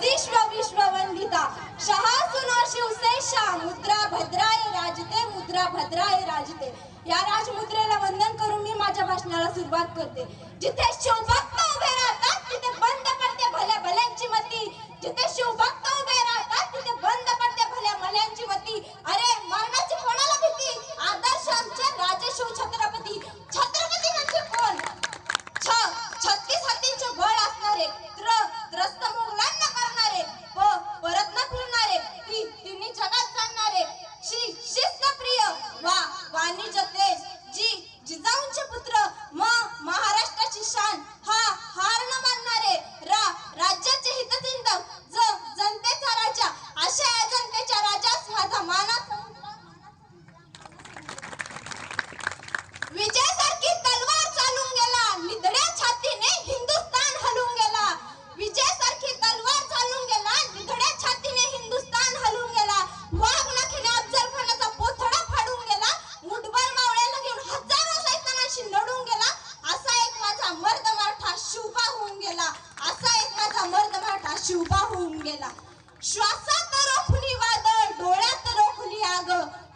विश्व विश्व वंदिता शहा शिवसेशा मुद्रा भद्राय राजते मुद्रा भद्राय राजते। या राजमुद्रेला वंदन करून मी माझ्या भाषणाला सुरुवात करते. जिथे शिवभक्त उभे राहतात तिथे बंद पडते भल्या भल्यांची मती. जिथे शिवभक्त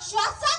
já Joaçaba!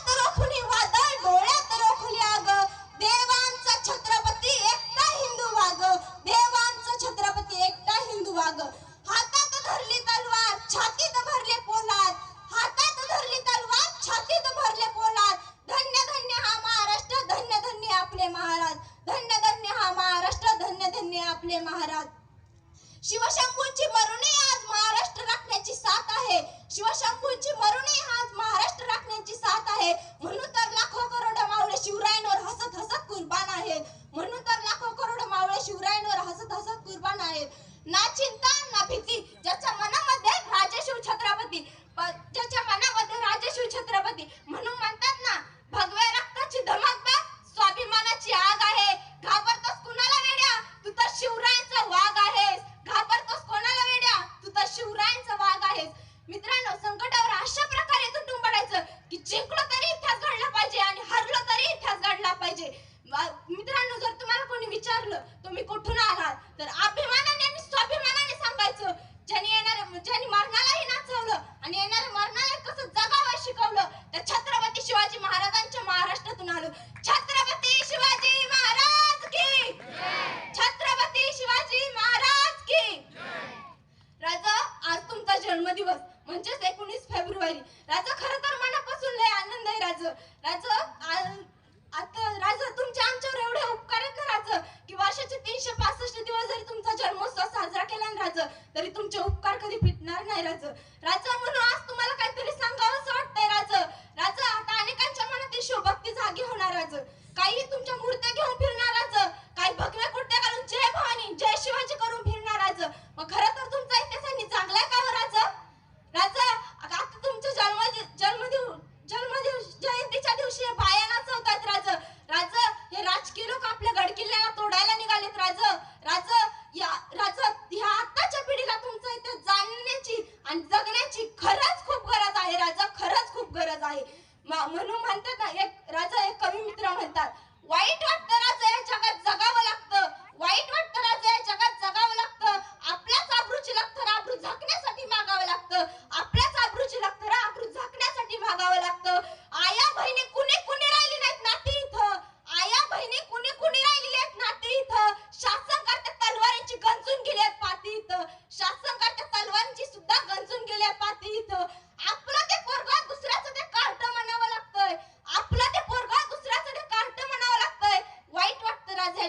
राज तुमच्या आमच्यावर एवढे उपकार करायचं ना की वर्षाचे तीनशे पासष्ट दिवस जरी तुमचा जन्मोत्सव साजरा केला ना राजा तरी तुमचे उपकार कधी फिटणार नाही राजा. राजा म्हणून आज तुम्हाला काहीतरी सांगावंच वाटतंय राजा. राजा आता अनेकांच्या मनात शोभक्ती जागी होणार राज. काही तुमच्या मूर्त्या घेऊन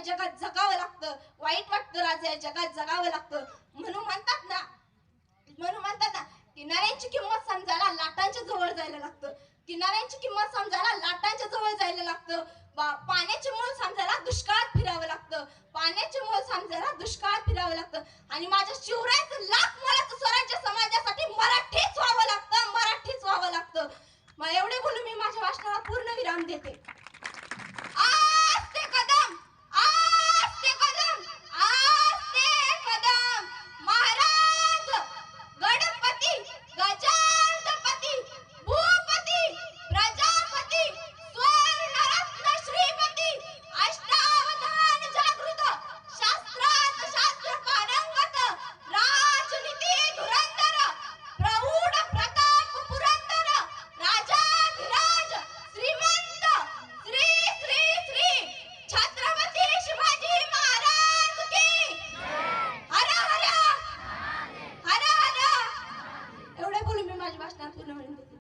जगात जगावं लागतं. वाईट वाटतं राजा या जगात जगावं लागतं. म्हणून म्हणतात ना म्हणून म्हणतात ना किनाऱ्यांची किंमत समजायला लाटांच्या जवळ जायला लागतं. किनाऱ्यांची किंमत समजायला लाटांच्या जवळ जायला लागतं. पाण्याचे मूळ समजायला दुष्काळात फिरावं लागतं. पाण्याचे मूळ समजायला दुष्काळात फिरावं लागतं. आणि माझ्या शिवरायाचं लाख